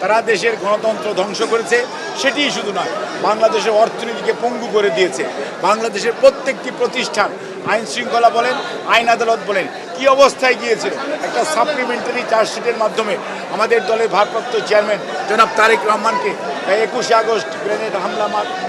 তারা দেশের গণতন্ত্র ধ্বংস করেছে, সেটিই শুধু নয়, বাংলাদেশের অর্থনীতিকে পঙ্গু করে দিয়েছে। বাংলাদেশের প্রত্যেকটি প্রতিষ্ঠান, আইন শৃঙ্খলা বলেন, আইন আদালত বলেন, কি অবস্থায় গিয়েছিল? একটা সাপ্লিমেন্টারি চার্জশিটের মাধ্যমে আমাদের দলের ভারপ্রাপ্ত চেয়ারম্যান জনাব তারেক রহমানকে একুশে আগস্ট গ্রেনেড হামলা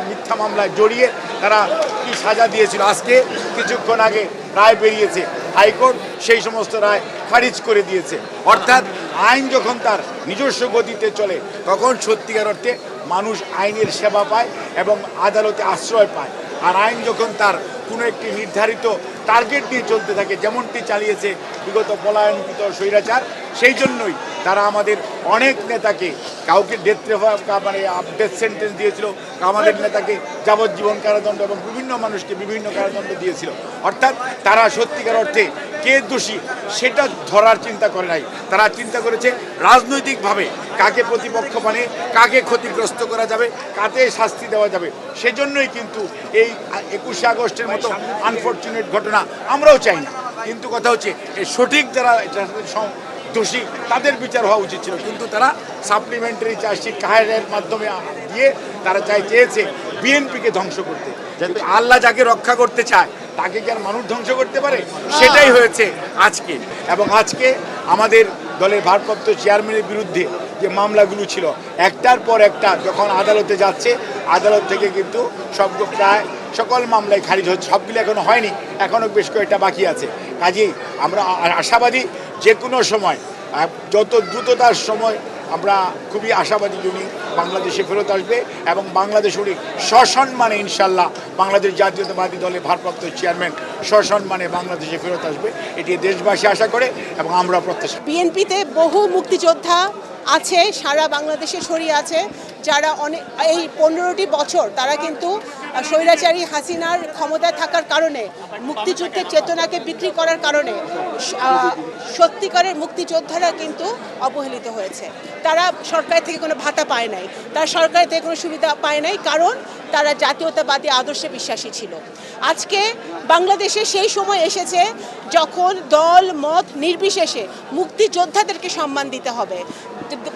মিথ্যা মামলায় জড়িয়ে তারা কি সাজা দিয়েছিল? আজকে কিছুক্ষণ আগে রায় বেরিয়েছে। হাইকোর্ট সেই সমস্ত রায় খারিজ করে দিয়েছে। অর্থাৎ আইন যখন তার নিজস্ব গতিতে চলে, তখন সত্যিকার অর্থে মানুষ আইনের সেবা পায় এবং আদালতে আশ্রয় পায়। আর আইন যখন তার কোনো একটি নির্ধারিত টার্গেট নিয়ে চলতে থাকে, যেমনটি চালিয়েছে বিগত পলায়নকৃত স্বৈরাচার সেই জন্যই তারা আমাদের অনেক নেতাকে কাউকে ডেথ মানে ডেথ সেন্টেন্স দিয়েছিল। আমাদের নেতাকে যাবজ্জীবন কারাদণ্ড এবং বিভিন্ন মানুষকে বিভিন্ন কারাদণ্ড দিয়েছিল। অর্থাৎ তারা সত্যিকার অর্থে কে দোষী সেটা ধরার চিন্তা করে নাই। তারা চিন্তা করেছে রাজনৈতিকভাবে কাকে প্রতিপক্ষ মানে কাকে ক্ষতিগ্রস্ত করা যাবে, কাকে শাস্তি দেওয়া যাবে। সেজন্যই কিন্তু এই একুশে আগস্টের মতো আনফর্চুনেট ঘটনা আমরাও চাই না। কিন্তু কথা হচ্ছে সঠিক যারা দোষী তাদের বিচার হওয়া উচিত ছিল। কিন্তু তারা সাপ্লিমেন্টারি চার্জশিট কাহের মাধ্যমে দিয়ে তারা চাই চেয়েছে বিএনপিকে ধ্বংস করতে। কিন্তু আল্লাহ যাকে রক্ষা করতে চায় তাকে কি আর মানুষ ধ্বংস করতে পারে? সেটাই হয়েছে আজকে। এবং আজকে আমাদের দলের ভারপ্রাপ্ত চেয়ারম্যানের বিরুদ্ধে যে মামলাগুলো ছিল একটার পর একটা যখন আদালতে যাচ্ছে আদালত থেকে কিন্তু সব প্রায় সকল মামলায় খারিজ হচ্ছে। সবগুলো এখনও হয়নি এখনও বেশ কয়েকটা বাকি আছে। কাজেই আমরা আশাবাদী যে কোনো সময় যত দ্রুততার সময় আমরা খুবই আশাবাদী উনি বাংলাদেশে ফেরত আসবে এবং বাংলাদেশ উনি সসম্মানে ইনশাল্লাহ বাংলাদেশ জাতীয়তাবাদী দলের ভারপ্রাপ্ত চেয়ারম্যান সসম্মানে বাংলাদেশে ফেরত আসবে। এটি দেশবাসী আশা করে এবং আমরা প্রত্যাশা বিএনপিতে বহু মুক্তিযোদ্ধা আছে, সারা বাংলাদেশে ছড়িয়ে আছে, যারা অনেক এই পনেরোটি বছর তারা কিন্তু স্বৈরাচারী হাসিনার ক্ষমতায় থাকার কারণে, মুক্তিযুদ্ধের চেতনাকে বিক্রি করার কারণে সত্যিকারের মুক্তিযোদ্ধারা কিন্তু অবহেলিত হয়েছে। তারা সরকার থেকে কোনো ভাতা পায় নাই। তারা সরকার থেকে কোনো সুবিধা পায় নাই, কারণ তারা জাতীয়তাবাদী আদর্শে বিশ্বাসী ছিল। আজকে বাংলাদেশে সেই সময় এসেছে যখন দল, মত নির্বিশেষে মুক্তিযোদ্ধাদেরকে সম্মান দিতে হবে।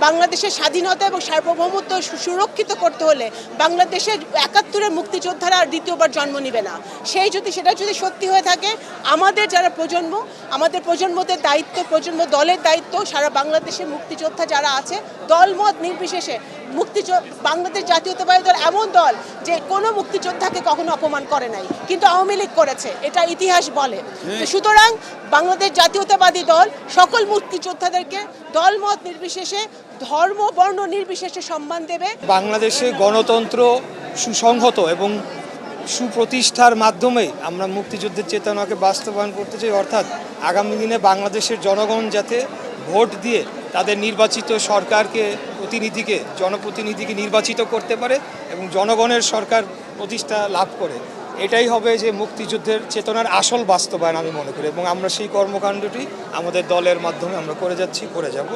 বাংলাদেশের স্বাধীনতা এবং সার্বভৌমত্ব সুরক্ষিত করতে হলে বাংলাদেশের একাত্তরের মুক্তিযোদ্ধারা আর দ্বিতীয়বার জন্ম নিবে না। সেই যদি সেটা যদি সত্যি হয়ে থাকে, আমাদের যারা প্রজন্ম, আমাদের প্রজন্মদের দায়িত্ব, প্রজন্ম দলের দায়িত্ব, সারা বাংলাদেশের মুক্তিযোদ্ধা যারা আছে, দলমত নির্বিশেষে মুক্তি বাংলাদেশ জাতীয়তাবাদী দল এমন দল যে কোনো মুক্তিযোদ্ধাকে কখনো অপমান করে নাই, কিন্তু আওয়ামী লীগ করেছে, এটা ইতিহাস বলে। সুতরাং বাংলাদেশ জাতীয়তাবাদী দল সকল মুক্তিযোদ্ধাদেরকে দলমত নির্বিশেষে, ধর্ম, বর্ণ নির্বিশেষে সম্মান দেবে। বাংলাদেশে গণতন্ত্র সুসংহত এবং সুপ্রতিষ্ঠার মাধ্যমে আমরা মুক্তিযুদ্ধের চেতনাকে বাস্তবায়ন করতে চাই, অর্থাৎ আগামী দিনে বাংলাদেশের জনগণ যাতে ভোট দিয়ে তাদের নির্বাচিত সরকারকে, প্রতিনিধিকে, জনপ্রতিনিধিকে নির্বাচিত করতে পারে এবং জনগণের সরকার প্রতিষ্ঠা লাভ করে। এটাই হবে যে মুক্তিযুদ্ধের চেতনার আসল বাস্তবায়ন আমি মনে করি এবং আমরা সেই কর্মকাণ্ডটি আমাদের দলের মাধ্যমে আমরা করে যাচ্ছি, করে যাব।